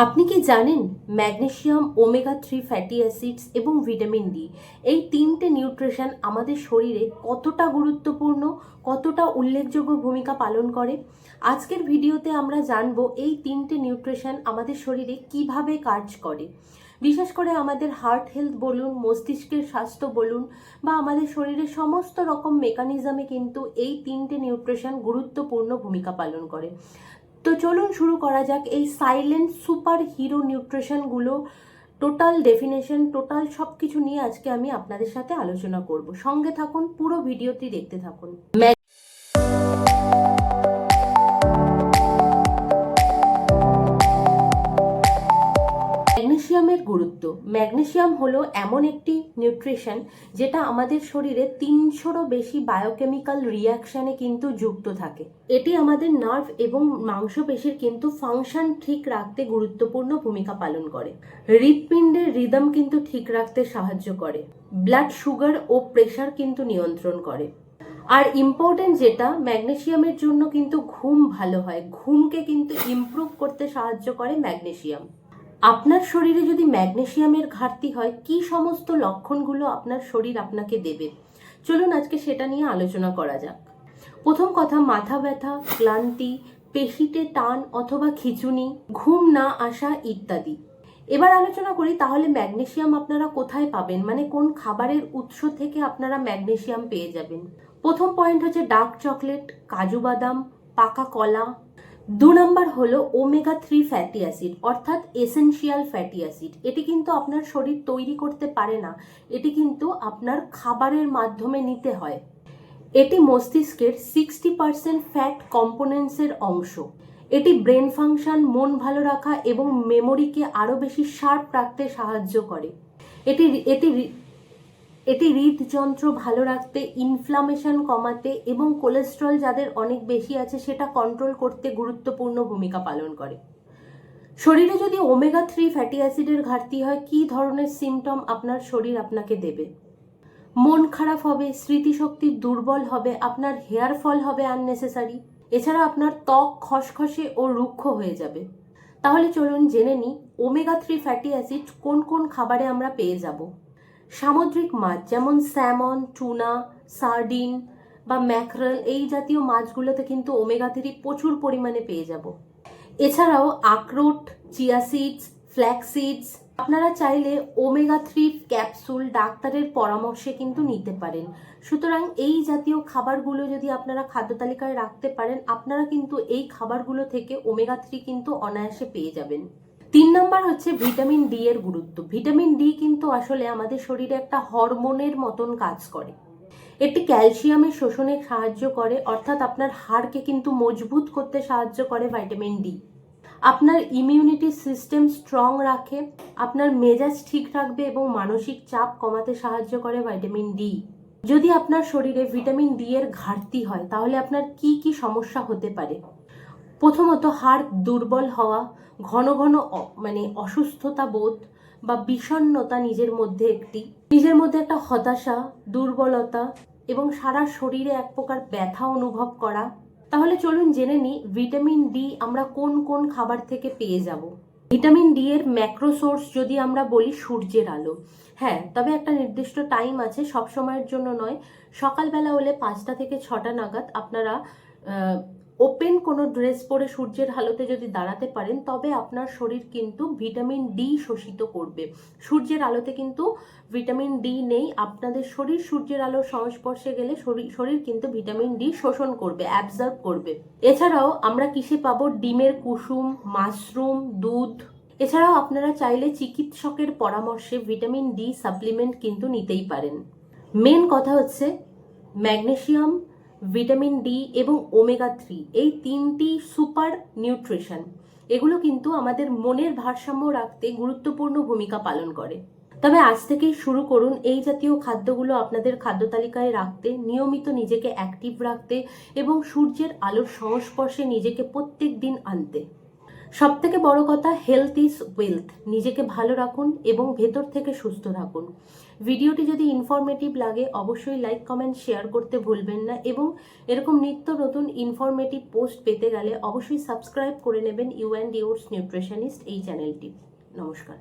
আপনি কি জানেন magnesium omega three fatty acids এবং ভিটামিন ডি? এই তিনটে নিউট্রিশন আমাদের শরীরে কতটা গুরুত্বপূর্ণ, কতটা উল্লেখযোগ্য ভূমিকা পালন করে? আজকের ভিডিওতে আমরা জানব এই তিনটে নিউট্রিশন আমাদের শরীরে কীভাবে কাজ করে। বিশেষ করে আমাদের হার্ট হেলথ বলুন, মস্তিষ্কের স্বাস্থ্য বলুন, বা আমাদের শরীরের সমস্ত রকম মেকানিজমে কিন্তু এই তিনটে নিউট্রিশন গুরুত্বপূর্ণ ভূমিকা পালন করে। তো চলুন শুরু করা যাক এই সাইলেন্ট সুপার হিরো নিউট্রিশনগুলো টোটাল ডেফিনেশন টোটাল সব কিছু নিয়ে আজকে আমি আপনাদের সাথে আলোচনা করব। সঙ্গে থাকুন, পুরো ভিডিওটি দেখতে থাকুন। ম্যাগনেসিয়ামের গুরুত্ব। ম্যাগনেসিয়াম হলো এমন একটি নিউট্রিশন যেটা আমাদের শরীরে তিনশোরও বেশি বায়োকেমিক্যাল রিয়াকশানে কিন্তু যুক্ত থাকে। এটি আমাদের নার্ভ এবং মাংসপেশির কিন্তু ফাংশন ঠিক রাখতে গুরুত্বপূর্ণ ভূমিকা পালন করে। হৃৎপিণ্ডের রিদম কিন্তু ঠিক রাখতে সাহায্য করে। ব্লাড সুগার ও প্রেশার কিন্তু নিয়ন্ত্রণ করে। আর ইম্পর্টেন্ট যেটা, ম্যাগনেশিয়ামের জন্য কিন্তু ঘুম ভালো হয়। ঘুমকে কিন্তু ইমপ্রুভ করতে সাহায্য করে ম্যাগনেসিয়াম আপনার শরীরে যদি ম্যাগনেশিয়ামের ঘাটতি হয়, কি সমস্ত লক্ষণগুলো আপনার শরীর আপনাকে দেবে? চলুন আজকে সেটা নিয়ে আলোচনা করা যাক। প্রথম কথা, মাথা ব্যথা, ক্লান্তি, পেশিতে টান অথবা খিচুনি, ঘুম না আসা ইত্যাদি। এবার আলোচনা করি, তাহলে ম্যাগনেশিয়াম আপনারা কোথায় পাবেন? মানে কোন খাবারের উৎস থেকে আপনারা ম্যাগনেশিয়াম পেয়ে যাবেন? প্রথম পয়েন্ট হচ্ছে ডার্ক চকলেট কাজু বাদাম, পাকা কলা দু নম্বর হলো ওমেগা থ্রি ফ্যাটি অ্যাসিড অর্থাৎ এসেনশিয়াল ফ্যাটি অ্যাসিড এটি কিন্তু আপনার শরীর তৈরি করতে পারে না। এটি কিন্তু আপনার খাবারের মাধ্যমে নিতে হয়। এটি মস্তিষ্কের সিক্সটি পার্সেন্ট ফ্যাট কম্পোনেন্টসের অংশ। এটি ব্রেন ফাংশন মন ভালো রাখা এবং মেমোরিকে আরও বেশি শার্প রাখতে সাহায্য করে। এটি এটি এটি হৃদযন্ত্র ভালো রাখতে ইনফ্লামেশন কমাতে এবং কোলেস্ট্রল যাদের অনেক বেশি আছে সেটা কন্ট্রোল করতে গুরুত্বপূর্ণ ভূমিকা পালন করে। শরীরে যদি ওমেগা থ্রি ফ্যাটি অ্যাসিডের ঘাটতি হয়, কি ধরনের সিমটম আপনার শরীর আপনাকে দেবে? মন খারাপ হবে, স্মৃতিশক্তি দুর্বল হবে, আপনার হেয়ার ফল হবে আননেসেসারি এছাড়া আপনার ত্বক খসখসে ও রুক্ষ হয়ে যাবে। তাহলে চলুন জেনে নিই ওমেগা থ্রি ফ্যাটি অ্যাসিড কোন কোন খাবারে আমরা পেয়ে যাব। সামুদ্রিক মাছ, যেমন স্যামন, টুনা, সার্ডিন বা ম্যাকরেল, এই জাতীয় মাছগুলোতে কিন্তু ওমেগা থ্রি প্রচুর পরিমাণে পেয়ে যাব। এছাড়াও আখরোট, চিয়া সিডস ফ্ল্যাক্স সিডস, আপনারা চাইলে ওমেগা থ্রি ক্যাপসুল ডাক্তারের পরামর্শে কিন্তু নিতে পারেন। সুতরাং এই জাতীয় খাবারগুলো যদি আপনারা খাদ্য তালিকায় রাখতে পারেন, আপনারা কিন্তু এই খাবারগুলো থেকে ওমেগা থ্রি কিন্তু অনায়াসে পেয়ে যাবেন। তিন নম্বর হচ্ছে ভিটামিন ডি এর গুরুত্ব। ভিটামিন ডি কিন্তু আসলে আমাদের শরীরে একটা হরমোনের মতন কাজ করে। এটি ক্যালসিয়ামের শোষণে সাহায্য করে, অর্থাৎ আপনার হাড়কে কিন্তু মজবুত করতে সাহায্য করে ভিটামিন ডি আপনার ইমিউনিটি সিস্টেম স্ট্রং রাখে, আপনার মেজাজ ঠিক রাখবে এবং মানসিক চাপ কমাতে সাহায্য করে ভিটামিন ডি যদি আপনার শরীরে ভিটামিন ডি এর ঘাটতি হয়, তাহলে আপনার কি কি সমস্যা হতে পারে? প্রথমত হাড় দুর্বল হওয়া, ঘন ঘন মানে অসুস্থতা বোধ বা বিষণ্নতা নিজের মধ্যে একটি। নিজের মধ্যে একটা হতাশা, দুর্বলতা এবং সারা শরীরে এক প্রকার ব্যথা অনুভব করা। তাহলে চলুন জেনে নিই ভিটামিন ডি আমরা কোন কোন খাবার থেকে পেয়ে যাব। ভিটামিন ডি এর ম্যাক্রো সোর্স যদি আমরা বলি সূর্যের আলো। হ্যাঁ তবে একটা নির্দিষ্ট টাইম আছে সব সময়ের জন্য নয়। সকালবেলা হলে পাঁচটা থেকে ছটা নাগাদ আপনারা কোনো ড্রেস পরে সূর্যের আলোতে যদি দাঁড়াতে পারেন, তবে আপনার শরীর কিন্তু ভিটামিন ডি শোষিত করবে। সূর্যের আলোতে কিন্তু ভিটামিন ডি নেই। আপনাদের শরীর সূর্যের আলোর সংস্পর্শে গেলে শরীর শরীর কিন্তু ভিটামিন ডি শোষণ করবে অ্যাবজর্ব করবে। এছাড়াও আমরা কিসে পাবো? ডিমের কুসুম, মাশরুম, দুধ। এছাড়াও আপনারা চাইলে চিকিৎসকের পরামর্শে ভিটামিন ডি সাপ্লিমেন্ট কিন্তু নিতেই পারেন। মেন কথা হচ্ছে ম্যাগনেসিয়াম ভিটামিন ডি এবং ওমেগা থ্রি, এই তিনটি সুপার নিউট্রিশন। এগুলো কিন্তু আমাদের মনের ভারসাম্য রাখতে গুরুত্বপূর্ণ ভূমিকা পালন করে। তবে আজ থেকেই শুরু করুন এই জাতীয় খাদ্যগুলো আপনাদের খাদ্য তালিকায় রাখতে, নিয়মিত নিজেকে অ্যাক্টিভ রাখতে এবং সূর্যের আলোর সংস্পর্শে নিজেকে প্রত্যেক দিন আনতে। সব থেকে বড় কথা হেলথ ইজ ওয়েলথ নিজেকে ভালো রাখুন এবং ভেতর থেকে সুস্থ থাকুন। ভিডিওটি যদি ইনফরমেটিভ লাগে, অবশ্যই লাইক কমেন্ট শেয়ার করতে ভুলবেন না এবং এরকম নিত্য নতুন ইনফরমেটিভ পোস্ট পেতে গেলে অবশ্যই সাবস্ক্রাইব করে নেবেন ইউ অ্যান্ড ইউর্স নিউট্রিশনিস্ট এই চ্যানেলটি নমস্কার।